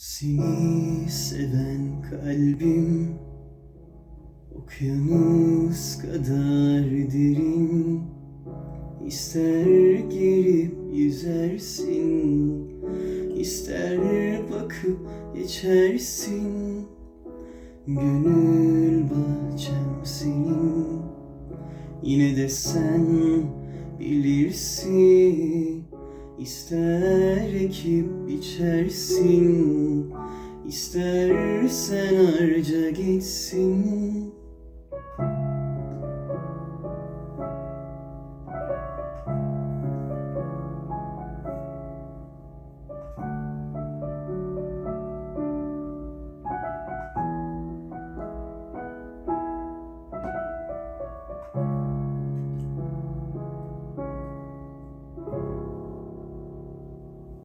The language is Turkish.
Seni seven kalbim Okyanus kadar derin. İster girip yüzersin İster bakıp geçersin. Gönül bahçem senin Yine de sen bilirsin İster ekip biçersin İstersen harca gitsin